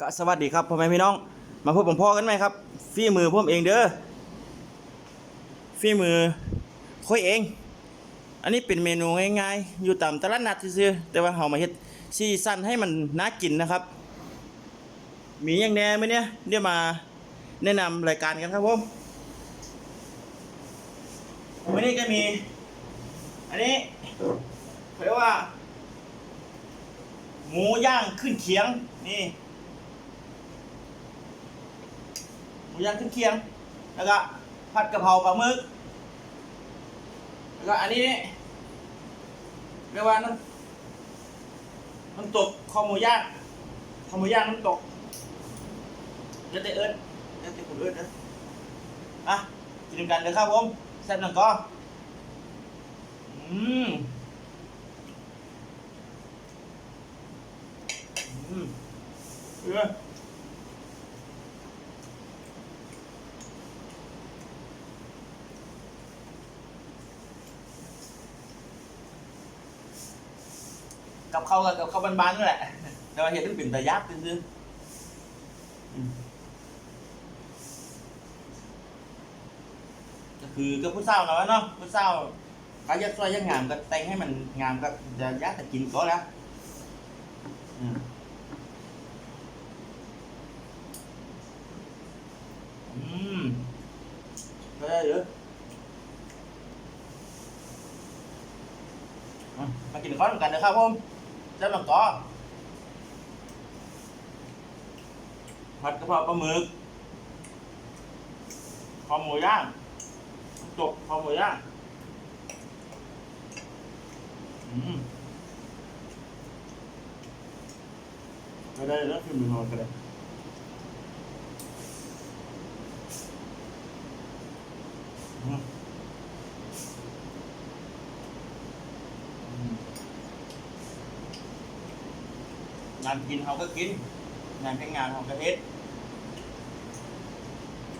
ก็สวัสดีครับพ่อแม่พี่น้อง มาพบผมพ่อกันไหมครับฝีมือผมเองเด้อฝีมือค่อยเอง อันนี้เป็นเมนูง่ายๆ อยู่ตามตลาดนัดซื่อแต่ว่าเรามาเฮ็ดซีซั่นให้มันน่ากินนะครับ มีอย่างแน่ไหมเนี่ยเดี๋ยวมาแนะนำรายการกันครับผมวันนี้ก็มี อันนี้เขาเรียกว่า หมูย่างขึ้นเคียงนี่ ห มูย่างขึ้นเคียง แล้วก็ผัดกะเพราปลาหมึก แล้วก็อันนี้นี่เรียกว่าน้ำน้ำตกคอหมูย่างคอหมูย่างน้ำตกเดี๋ยวแต่เอิญเดี๋ยวแต่คุณเอิญนะอะกินกันเลยครับผมแซ่บหนังก็อืม กับเขากับกับเขาบ้านๆนั่นแหละ แต่ว่าเห็นมันเป็นตะยักษ์ซื่อๆก็คือก็ผู้เศร้าเนาะเนาะผู้เศร้าเขายักซอยยักงามก็แต่งให้มันงามก็จะยักแต่กินก็แล้วอืมก็ได้เยอะอะมากินข้าวกันนะครับผม เจ้าหลังกอผัดกะเพราปลาหมึกคอหมูย่างจบคอหมูย่างอืมก็ได้แล้วคือมีนอนก็ได้ลยอืมอืม งานกินเขาก็กิน งานแค่งานของประเทศ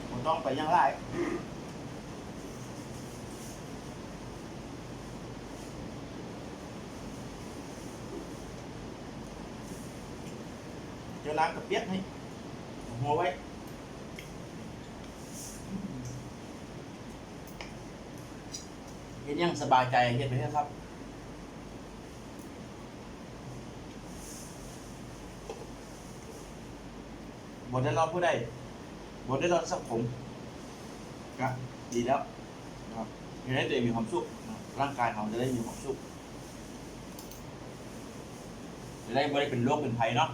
ผมต้องไปยังไรเจอล้างกับเปียกให้หัวไว้เห็นยังสบายใจเห็นไปเถอะครับ บทได้รอดผู้ใดบทได้รอดสักผมก็ดีแล้วนะครับจะได้ตัวเองมีความสุขร่างกายเราจะได้มีความสุขจะได้ไม่ได้เป็นโรคเป็นภัยเนาะ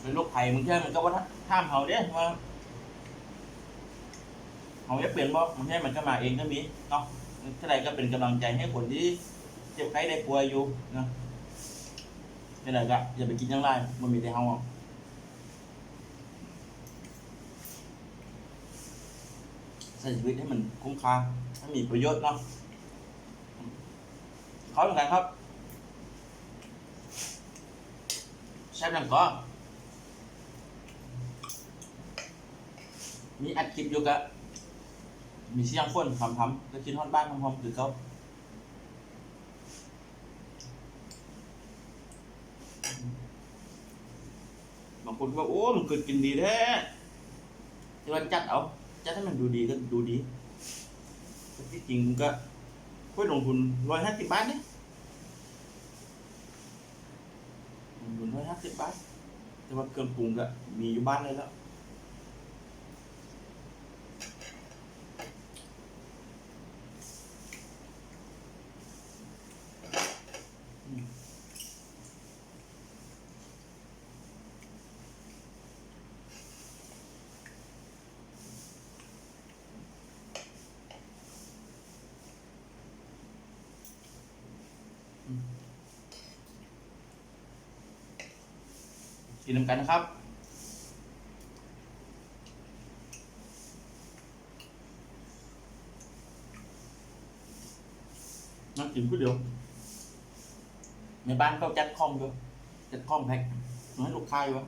เป็นโรคภัยมึงใช่มันก็ว่าท่ามเขาเด้ว่าเขาจะเปลี่ยนบ่มันใช่มันก็มาเองก็มีเนาะเท่าไรก็เป็นกำลังใจให้คนที่เจ็บไข้ได้ป่วยอยู่นะ นี่แหละก็อย่าไปกินยังไรมันมีแต่เฮาอะใช้ชีวิตให้มันคุ้มค่าให้มีประโยชน์เนาะเขาเหมือนกันครับแซ่บนังก็มีอัดคลิปอยู่กะมีเสียงคนทำทำๆก็กินฮอดบ้านทำๆคือเขาางคนว่าโอ้มันเกิดกินดีแท้แต่ว่าจัดเอาจัดให้มันดูดีก็ดูดีแต่ที่จริงมันก็ค่อยลงทุนร้อยห้าสิบบาทเนี่ยลงทุนร้อยห้าสิบบาทแต่ว่าเครื่องปรุงก็มีอยู่บ้านเลยแล้ว กินน้ำกันนะครับน้ำจิ้มก็เดี๋ยวในบ้านเขาจัดคอมอยู่จัดคอมแพ็คให้ลูกค้าอยู่วะ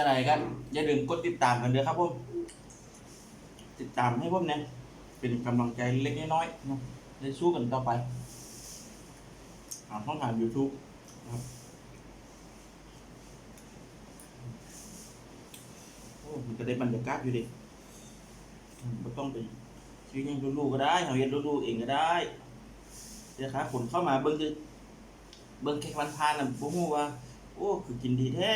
จะไหนกันอย่าลืมกดติดตามกันเด้อครับผมติดตามให้ผมเนี่ยเป็นกำลังใจเล็กน้อยๆนะได้สู้กันต่อไปหาช่องทาง YouTube นะครับโอ้มันก็ได้บรรยากาศอยู่ดิไม่ต้องไปชีวิตยังรู้ๆก็ได้เอาเรียนรู้ๆเองก็ได้เดี๋ยวครับคนเข้ามาเบิ่งคือเบิ่งแค่วันพานน่ะบ่ฮู้ว่า โอ้ คือกินดีแท้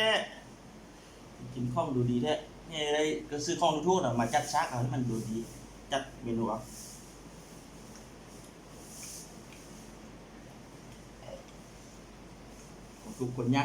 กินข้องดูดีแท้นี่อะไรก็ซื้อข้องทุกๆน่ะมาจัดชักเอาให้มันดูดี จัดเมนูเอาทุกคนยาก